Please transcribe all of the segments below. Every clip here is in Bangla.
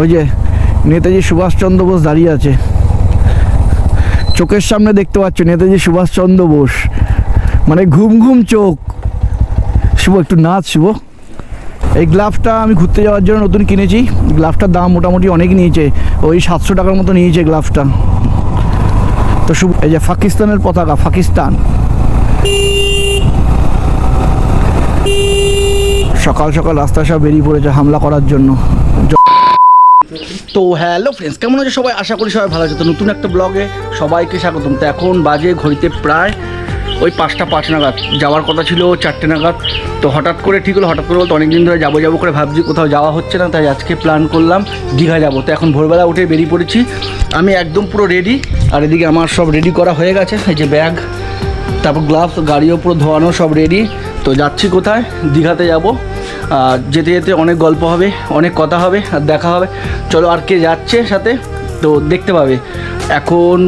ওই যে নেতাজি সুভাষচন্দ্র বোস দাঁড়িয়ে আছে। চোখের সামনে দেখতে পাচ্ছ নেতাজি সুভাষচন্দ্র বোস। মানে ঘুম ঘুম চোখ। শুভ, একটু নাচ শুভ। এই গ্লাভটা আমি ঘুরতে যাওয়ার জন্য নতুন কিনেছি। গ্লাভটার দাম মোটামুটি অনেক নিয়েছে। ওই সাতশো টাকার মতো নিয়েছে গ্লাভসটা তো শুভ, এই যে পাকিস্তানের পতাকা, পাকিস্তান। সকাল সকাল রাস্তায় সব বেরিয়ে পড়েছে হামলা করার জন্য। তো হ্যালো ফ্রেন্ডস কেমন আছে সবাই? আশা করি সবাই ভালো আছে। তো নতুন একটা ব্লগে সবাইকে স্বাগতম। তো এখন বাজে ঘড়িতে প্রায় ওই পাঁচটা পাঁচ নাগাদ। যাওয়ার কথা ছিল চারটে নাগাদ। তো হঠাৎ করে ঠিক হলো, হঠাৎ করে বলতে অনেকদিন ধরে যাব যাব করে ভাবছি, কোথাও যাওয়া হচ্ছে না, তাই আজকে প্ল্যান করলাম দীঘা যাব। তো এখন ভোরবেলা উঠে বেরিয়ে পড়েছি। আমি একদম পুরো রেডি আর এদিকে আমার সব রেডি করা হয়ে গেছে, এই যে ব্যাগ তারপর গ্লাভস গাড়িও পুরো ধোয়ানো সব রেডি তো যাচ্ছি কোথায়? দীঘাতে যাব। যেতে যেতে অনেক গল্প হবে, অনেক কথা হবে, আর দেখা হবে। চলো, আর কে যাচ্ছে সাথে? তো দেখতে পাবে। এখন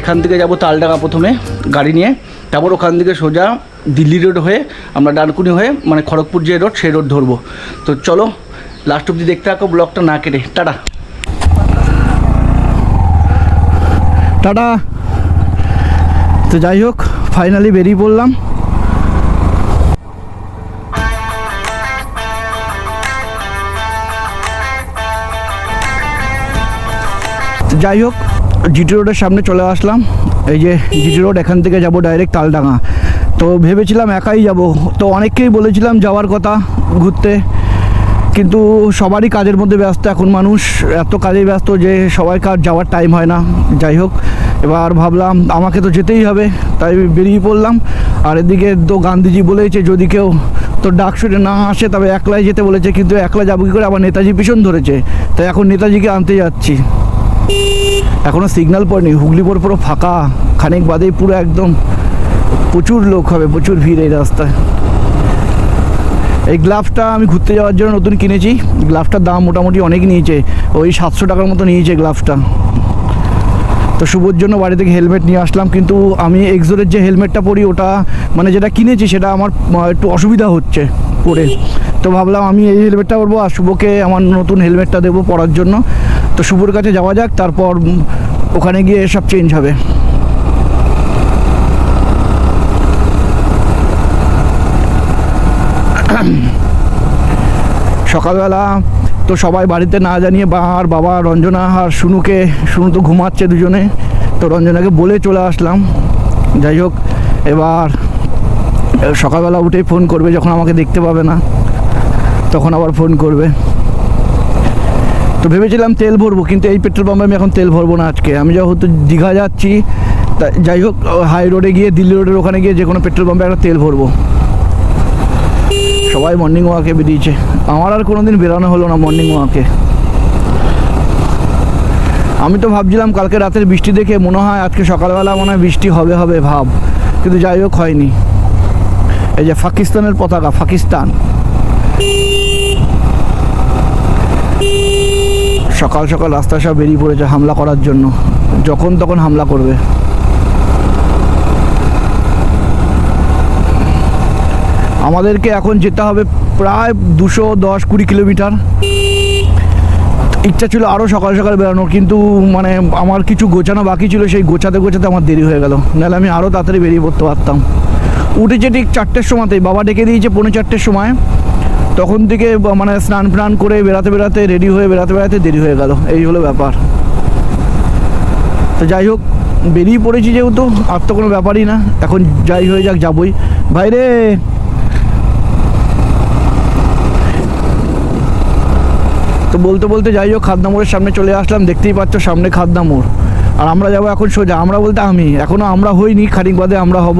এখান থেকে যাব তালডাঙ্গা প্রথমে, গাড়ি নিয়ে। তারপর ওখান থেকে সোজা দিল্লি রোড হয়ে, আমরা ডানকুনি হয়ে মানে খড়গপুর যে রোড, সেই রোড ধরবো। তো চলো লাস্ট অব্দি দেখতে থাকো ব্লগটা না কেটে। টাটা। টাটা। তো যাই হোক ফাইনালি বেরিয়ে পড়লাম। যাই হোক জিটি রোডের সামনে চলে আসলাম। এই যে জিটি রোড এখান থেকে যাব ডাইরেক্ট তালডাঙ্গা। তো ভেবেছিলাম একাই যাব। তো অনেককেই বলেছিলাম যাওয়ার কথা ঘুরতে। কিন্তু সবারই কাজের মধ্যে ব্যস্ত। এখন মানুষ এত কাজে ব্যস্ত যে সবাই কাজ যাওয়ার টাইম হয় না। যাই হোক, এবার ভাবলাম আমাকে তো যেতেই হবে। তাই বেরিয়ে পড়লাম। আর এদিকে তো গান্ধীজি বলেছে, যদি কেউ তো ডাক শুনে না আসে, তবে একলাই যেতে বলেছে। কিন্তু একলা যাব কী করে? আবার নেতাজি পিছন ধরেছে। তাই এখন নেতাজিকে আনতে যাচ্ছি। এখনও সিগন্যাল পড়েনি। হুগলিপুর পুরো ফাঁকা। খানিক বাদেই পুরো একদম প্রচুর লোক হবে, প্রচুর ভিড় এই রাস্তায়। এই গ্লাভটা আমি ঘুরতে যাওয়ার জন্য নতুন কিনেছি। গ্লাভটার দাম মোটামুটি অনেক নিয়েছে। ওই সাতশো টাকার মতো নিয়েছে গ্লাভসটা তো শুভর জন্য বাড়ি থেকে হেলমেট নিয়ে আসলাম, কিন্তু আমি এক্সোরের যে হেলমেটটা পরি, ওটা মানে যেটা কিনেছি, সেটা আমার একটু অসুবিধা হচ্ছে পরে। তো ভাবলাম আমি এই হেলমেটটা পরবো আর শুভকে আমার নতুন হেলমেটটা দেবো পরার জন্য। তো শুভর কাছে যাওয়া যাক, তারপর ওখানে গিয়ে সব চেঞ্জ হবে। সকালবেলা তো সবাই বাড়িতে না জানিয়ে বা আর বাবা, রঞ্জনা আর শুনুকে শুনু তো ঘুমাচ্ছে দুজনে, তো রঞ্জনাকে বলে চলে আসলাম। যাই হোক, এবার সকালবেলা উঠেই ফোন করবে যখন আমাকে দেখতে পাবে না। তখন আবার ফোন করবে। তো ভেবেছিলাম তেল ভরবো, কিন্তু এই পেট্রোল পাম্পে আমি এখন তেল ভরবো না আজকে। আমি যেহেতু দীঘা যাচ্ছি, তা যাই হোক হাই রোডে গিয়ে, দিল্লি রোডের ওখানে গিয়ে যে কোনো পেট্রোল পাম্পে একটা তেল ভরবো। সবাই মর্নিং ওয়াকে বেরিয়েছে। আমার আর কোনোদিন বেরোনো হলো না মর্নিং ওয়াকে আমি তো ভাবছিলাম কালকে রাতের বৃষ্টি দেখে মনে হয় আজকে সকালবেলা মনে হয় বৃষ্টি হবে হবে ভাব। কিন্তু যাই হোক, হয়নি। এই যে পাকিস্তানের পতাকা, পাকিস্তান। সকাল সকাল রাস্তায় সব বেরিয়ে পড়েছে হামলা করার জন্য। যখন তখন হামলা করবে। আমাদেরকে এখন যেতে হবে প্রায় দুশো দশ কুড়ি কিলোমিটার। ইচ্ছা ছিল আরও সকাল সকাল বেরোনোর, কিন্তু মানে আমার কিছু গোছানো বাকি ছিল, সেই গোছাতে গোছাতে আমার দেরি হয়ে গেল। নাহলে আমি আরও তাড়াতাড়ি বেরিয়ে পড়তে পারতাম। উঠেছে ঠিক চারটের সময়তেই, বাবা ডেকে দিয়েছে পৌনে চারটের সময়। তখন থেকে মানে স্নান প্রাণ করে বেড়াতে বেড়াতে রেডি হয়ে বেড়াতে বেড়াতে দেরি হয়ে গেল। এই হলো ব্যাপার। তো যাই হোক, বেরিয়ে পড়েছি যেহেতু, আর তো কোনো ব্যাপারই না। এখন যাই হয়ে যাক, যাবই। ভাই রে! তো বলতে বলতে যাই হোক খাদনা মোড়ের সামনে চলে আসলাম। দেখতেই পাচ্ছ সামনে খাদনা মোড় আর আমরা যাব এখন সোজা। আমরা বলতে আমি। এখনও আমরা হইনি, খানিক বাদে আমরা হব।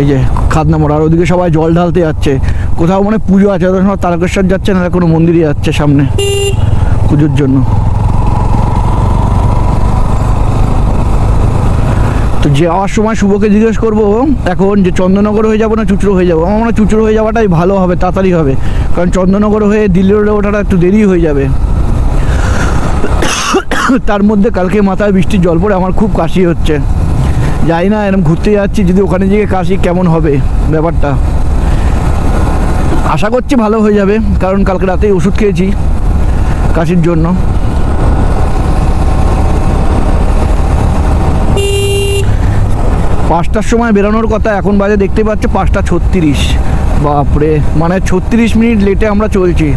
এই যে খাদনা মোড়, আর ওদিকে সবাই জল ঢালতে যাচ্ছে। কোথাও মানে পুজো আছে ওদের সময় তারকেশ্বর যাচ্ছে না কোনো মন্দিরে যাচ্ছে সামনে পুজোর জন্য। তো যাওয়ার সময় শুভকে জিজ্ঞেস করব এখন যে চন্দননগর হয়ে যাব না চুচড়ো হয়ে যাব? আমার মনে হয় চুচড়ো হয়ে যাওয়াটাই ভালো হবে, তাড়াতাড়ি হবে। কারণ চন্দননগর হয়ে দিল্লি রোডে ওঠাটা একটু দেরি হয়ে যাবে। তার মধ্যে কালকে মাথায় বৃষ্টির জল পড়ে, আমার খুব কাশি হচ্ছে। যাই না এরকম ঘুরতে যাচ্ছি, যদি ওখানে গিয়ে কাশি কেমন হবে ব্যাপারটা। আশা করছি ভালো হয়ে যাবে, কারণ কালকে রাতেই ওষুধ খেয়েছি কাশির জন্য। পাঁচটার সময় বেরোনোর কথা, এখন বাজে দেখতে পাচ্ছ পাঁচটা ছত্রিশ। বাপরে মানে ছত্রিশ মিনিট লেটে আমরা চলছি।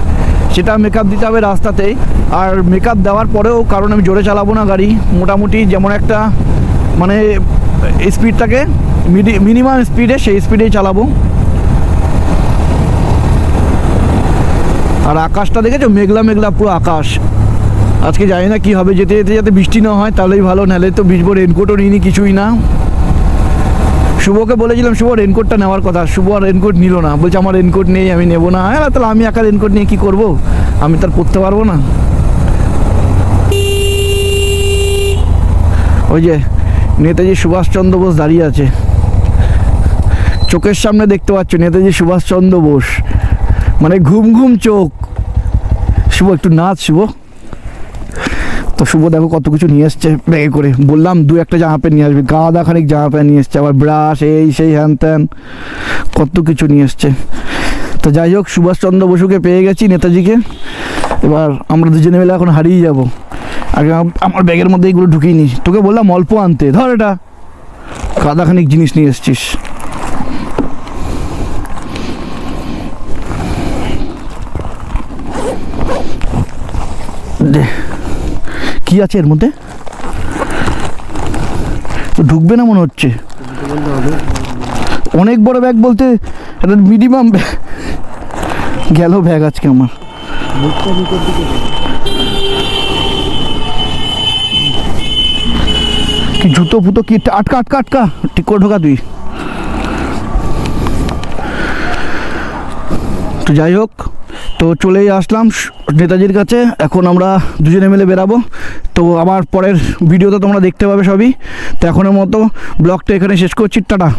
সেটা মেকআপ দিতে হবে রাস্তাতেই, আর মেকআপ দেওয়ার পরেও কারণ আমি জোরে চালাবো না গাড়ি। মোটামুটি যেমন একটা মানে স্পিডটাকে মিনিমাম স্পিডে সেই স্পিডেই চালাবো। আর আকাশটা দেখেছ? মেঘলা মেঘলা, পুরো আকাশ। আজকে জানি না কি হবে, যেতে যেতে, যাতে বৃষ্টি না হয়, তাহলেই ভালো, নাহলে তো ভিজবো রেনকোটও নিইনি, কিছুই না। শুভকে বলেছিলাম, শুভ রেনকোটটা নেওয়ার কথা। শুভ আর রেনকোট নিল না। বলছে, আমার রেনকোট নেই, আমি নেব না। হ্যাঁ তাহলে আমি একা রেনকোট নিয়ে কী করব? আমি তার পরতে পারব না। ওই যে নেতাজি সুভাষচন্দ্র বোস দাঁড়িয়ে আছে। চোখের সামনে দেখতে পাচ্ছ নেতাজি সুভাষচন্দ্র বোস। মানে ঘুম ঘুম চোখ। শুভ, একটু নাচ শুভ। তো শুভ দেখো কত কিছু নিয়ে এসছে ব্যাগে করে। বললাম দু একটা জামা প্যান্ট নিয়ে আসবে। গাদা খানিক জামা প্যান্ট নিয়ে এসছে। আবার ব্রাশ, এই সেই হ্যান ত্যান। কত কিছু নিয়ে এসছে। তো যাই হোক, সুভাষচন্দ্র বসুকে পেয়ে গেছি নেতাজিকে। এবার আমরা দুজনে মিলে এখন হারিয়ে যাব। আগে আমার ব্যাগের মধ্যে এগুলো ঢুকিয়ে নি তোকে বললাম অল্প আনতে। ধর এটা। গাদা খানিক জিনিস নিয়ে এসছিস। কি আছে এর মধ্যে? তো ঢুকবে না মনে হচ্ছে। অনেক বড় ব্যাগ বলতে একটা মিনিমাম ব্যাগ। গেল ব্যাগ আজকে আমার। জুতো ফুতো কি? আটকা আটকা আটকা। ঠিক করে ঢোকা তুই। তো যাই হোক, তো চলেই আসলাম নেতাজির কাছে। এখন আমরা দুজনে মিলে বেরাবো। তো আমার পরের ভিডিওতে তোমরা দেখতে পাবে সবই। তো এখনের মতো ব্লগটা এখানে শেষ করছি। টাটা।